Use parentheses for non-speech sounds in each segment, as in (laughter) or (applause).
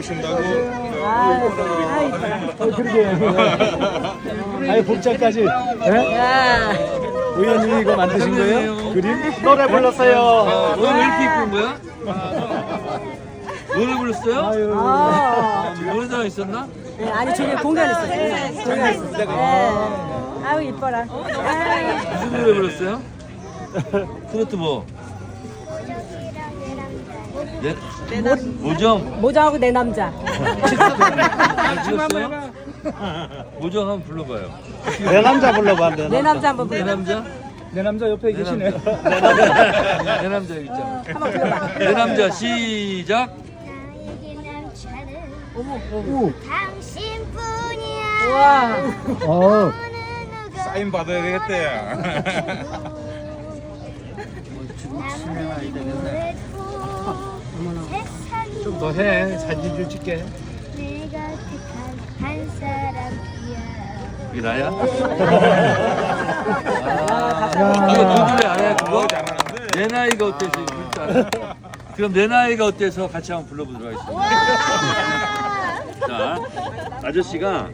오신다고 아유, 어, 그러게. 아니 복장까지. 예? 야, 의원님이 이거 만드신 거예요? 그림? 노래 아, 불렀어요. 오늘 왜 이렇게 이쁜 거야? 노래 불렀어요? 아유. 어, 노래자가 있었나? 네, 아니 저기 공연했어요. 공연. 네. 아유 이뻐라. 아유. 무슨 노래 불렀어요? 트로트 뭐? 내, 모정? 모자하고 내 남자. 아, 찍었어요? (laughs) 모정 한번 불러봐요. 내 남자 불러봐. 내내 남자 한번 내 불러. 남자? 내 남자 옆에 내 계시네. 남자. 내 남자 여기 있잖아. 한번 불러봐. 내 남자 시작. 나에게 남자는 오. 당신뿐이야 우와. 어. 어느 누가 사인 받아야 되겠대. (laughs) 좀 더 해. 사진 좀 찍게. 내가 택한 한 사람이야 이게 나야? (laughs) 아, 아, 이거 누구래 알아요 그거? 내 나이가 어때서 줄 알아? 그럼 내 나이가 어때서 같이 한번 불러보도록 하겠습니다. 자, 아저씨가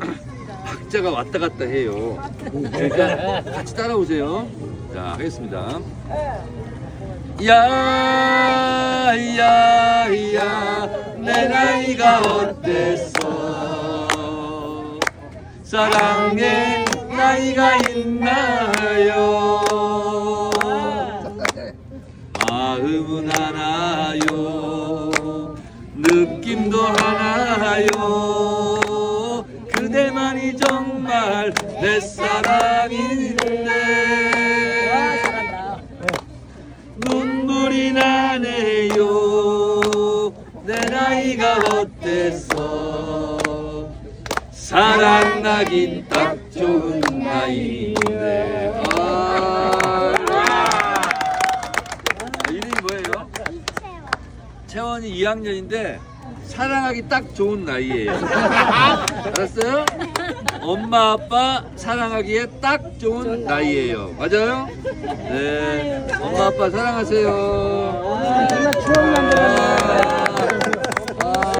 박자가 왔다 갔다 해요. 그러니까 같이 따라오세요. 자, 하겠습니다. 야, 야, 야, 내 나이가 어때서? 사랑의 나이가 있나요? 마음은 하나요? 느낌도 하나요? 그대만이 정말 내 사랑인데 내 나이가 어때서 사랑나긴 딱 좋은 나이인데 아, 이름이 뭐예요? 채원이 2학년인데 사랑하기 딱 좋은 나이예요. 알았어요? 엄마 아빠 사랑하기에 딱 좋은 나이예요. 맞아요? 네. 엄마 아빠 사랑하세요. 만들었네.